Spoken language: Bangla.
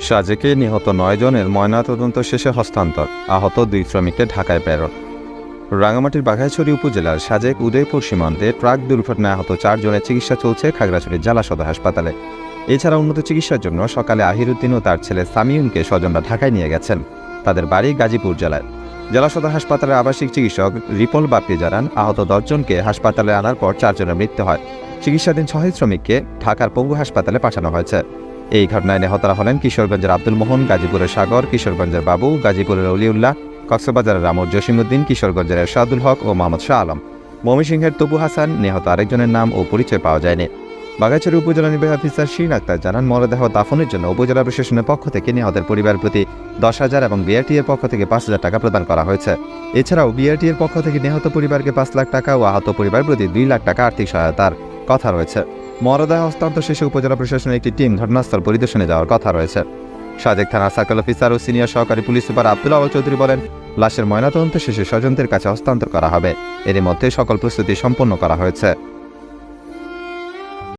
সাজেকে নিহত নয় জনের ময়নাতদন্ত শেষে হস্তান্তর, আহত দুই শ্রমিককে ঢাকায় প্রেরণ। রাঙামাটির বাঘাইছড়ি উপজেলার সাজেক উদয়পুর সীমান্তে ট্রাক দুর্ঘটনায় আহত চারজনের চিকিৎসা চলছে খাগড়াছড়ির জেলা সদর হাসপাতালে। এছাড়া উন্নত চিকিৎসার জন্য সকালে আহিরুদ্দিন ও তার ছেলে সামিউনকে স্বজনরা ঢাকায় নিয়ে গেছেন। তাদের বাড়ি গাজীপুর জেলায়। জেলা সদর হাসপাতালের আবাসিক চিকিৎসক রিপল বাপ্পি জানান আহত দশজনকে হাসপাতালে আনার পর চারজনের মৃত্যু হয়। চিকিৎসাধীন ছয় শ্রমিককে ঢাকার পঙ্গু হাসপাতালে পাঠানো হয়েছে। এই ঘটনায় নিহতরা হলেন কিশোরগঞ্জের আব্দুল মোহন, গাজীপুরের সাগর, কিশোরগঞ্জের বাবু, গাজীপুরের অলিউল্লাহ, কক্সবাজারের রামর জসিমুদ্দিন কিশোরগঞ্জের এরশাদুল হক ও মোহাম্মদ শাহ আলম। ময়মনসিংহের তবু হাসান নিহত আরেকজনের নাম ও পরিচয় পাওয়া যায়নি। বাগাইছড়ি উপজেলা নির্বাহী অফিসার শিরিন আক্তার জানান, মরদেহ দাফনের জন্য উপজেলা প্রশাসনের পক্ষ থেকে নিহতের পরিবার প্রতি দশ হাজার এবং বিআরটি এর পক্ষ থেকে পাঁচ হাজার টাকা প্রদান করা হয়েছে। এছাড়াও বিআরটি এর পক্ষ থেকে নিহত পরিবারকে পাঁচ লাখ টাকা ও আহত পরিবার প্রতি দুই লাখ টাকা আর্থিক সহায়তার কথা রয়েছে। মরদেহ হস্তান্তর শেষে উপজেলা প্রশাসনের একটি টিম ঘটনাস্থল পরিদর্শনে যাওয়ার কথা রয়েছে। সাজেক থানা সার্কেল অফিসার ও সিনিয়র সহকারী পুলিশ সুপার আব্দুল আওয়াল চৌধুরী বলেন, লাশের ময়নাতদন্ত শেষে স্বজনদের কাছে হস্তান্তর করা হবে। এর মধ্যে সকল প্রস্তুতি সম্পন্ন করা হয়েছে।